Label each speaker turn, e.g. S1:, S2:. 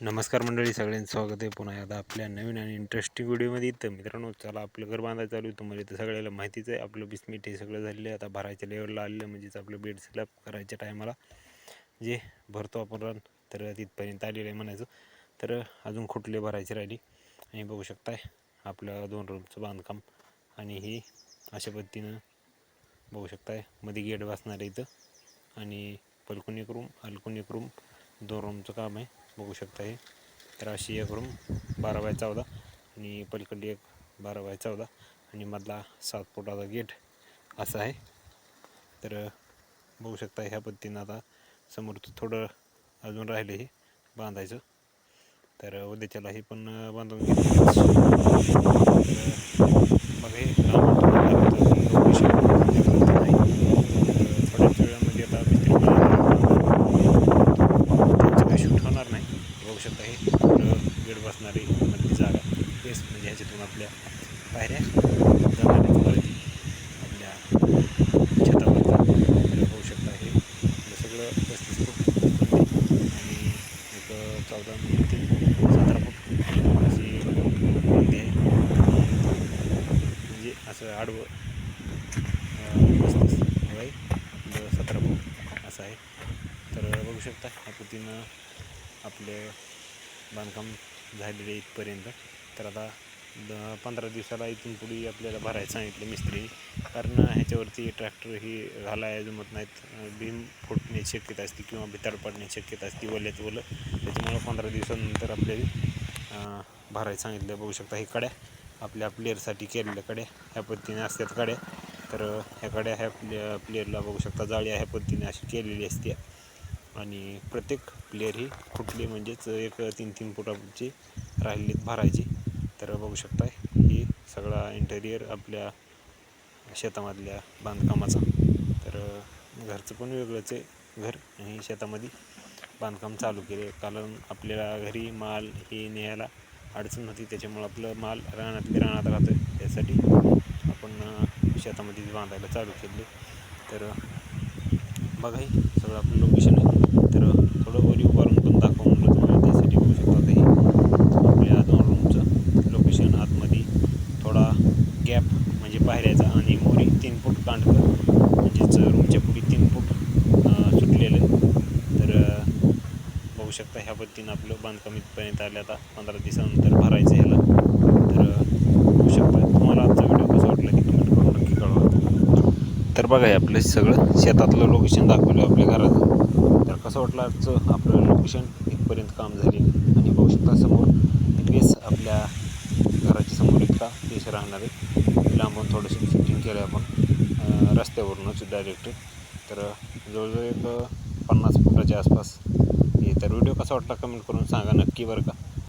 S1: नमस्कार मंडळी सगळ्यांचं स्वागत आहे. पुन्हा एकदा आपल्या नवीन आणि इंटरेस्टिंग व्हिडिओमध्ये तर मित्रांनो चला आपलं घर बांधायचं चालू तुम्हाला तर सगळ्याला माहितीच आहे. आपलं बिस्मिट हे सगळं झालेलं आहे. आता भरायच्या लेवलला आलेलं म्हणजेच आपलं बेड सिलअप करायच्या टायमाला जे भरतो आपण रन तर तिथपर्यंत आलेलं आहे म्हणायचं. तर अजून खुटले भरायची राहिली आणि बघू शकताय आपलं दोन रूमचं बांधकाम. आणि ही अशा पद्धतीनं बघू शकतायमध्ये गेट बसणार आहे इथं. आणि पलकून एक रूम हलकून एक रूम दोन रूमचं काम आहे. बघू शकता हे. तर अशी एक रूम बारा बाय चौदा. आणि पलीकडली एक बारा बाय चौदा. आणि मधला सात फुटाचा गेट असा आहे. तर बघू शकता ह्या पद्धतीनं आता समोर थोडं अजून राहिलं हे बांधायचं. तर उद्याच्याला हे पण बांधून घेतलं मग हे काम तुम्हाला दाखवतो. लोकेशन दाखवतो नाही. तर थोड्याच वेळामध्ये आता मिस्त्री त्यांचं काही शूट होणार नाही बघू वेळ बसणारी मधली जागा. तेच म्हणजे ह्याच्यातून आपल्या पायऱ्या जाणाऱ्या वरती आपल्या छतावर होऊ शकता हे. सगळं पस्तीस फूट आणि एक चौदा ते सतरा फूट अशी रुंदी आहे. म्हणजे असं आडवं पस्तीस वय सतरा फूट असं आहे. तर बघू शकता ह्या पद्धतीनं आपले बांधकाम झालेले इथपर्यंत. तर आता द पंधरा दिवसाला इथून पुढे आपल्याला भरायचं सांगितलं मिस्त्री. कारण ह्याच्यावरती ट्रॅक्टर ही घालाय जमत नाहीत. भीम बीम फुटण्याची शक्यता असते किंवा भिताड पडण्याची शक्यता असते वल्यात ओलं. त्याच्यामुळं पंधरा दिवसानंतर आपल्याला भरायचं सांगितलं. बघू शकता ही कड्या आपल्या प्लेअरसाठी केलेल्या कड्या. ह्या पद्धतीने असतात कड्या. तर ह्या कड्या ह्या प्ले प्लेअरला बघू शकता जाळी ह्या पद्धतीने अशी केलेली असते आणि प्रत्येक प्लेअर हे फुटले म्हणजेच एक तीन तीन फुटाची राहिलेत भरायचे. तर बघू शकताय ही सगळा इंटेरियर आपल्या शेतामधल्या बांधकामाचा. तर घरचं पण वेगळंच आहे घर आणि शेतामध्ये बांधकाम चालू केले कारण आपल्याला घरी माल हे न्यायला अडचण होती त्याच्यामुळं आपलं माल रानातले रानात राहतं त्यासाठी आपण शेतामध्ये बांधायला चालू केले तर बघा हे सगळं आपलं लोकेशन आहे तर थोडं वरी उभारून पण दाखवा म्हणलं तुम्हाला त्यासाठी बघू शकता आता हे आपल्या दोन रूमचं लोकेशन आतमध्ये थोडा गॅप म्हणजे पायऱ्याचा आणि मोरी तीन फूट कांडकर म्हणजेच रूमच्या पुढे तीन फूट सुटलेलं. तर बघू शकता ह्या पद्धतीनं आपलं बांधकाम इथपर्यंत आलं आता पंधरा दिवसानंतर भरायचं ह्याला. तर बघू शकता तुम्हाला आजचा व्हिडिओ कसा वाटला ते कमेंट करून नक्की कळवा. तर बघा हे आपलं सगळं शेतातलं लोकेशन दाखवलं आपल्या घराचं. तर कसं वाटलं आजचं आपलं लोकेशन इथपर्यंत काम झाले. आणि बघू शकता समोर बेस आपल्या घराच्या समोर इतका देश राहणार आहे. लांबून थोडंसं शूटिंग केलं आपण. रस्त्यावरूनच डायरेक्ट तर जवळजवळ एक पन्नास फुटाच्या आसपास. हे तर व्हिडिओ कसा वाटला कमेंट करून सांगा नक्की बरं का.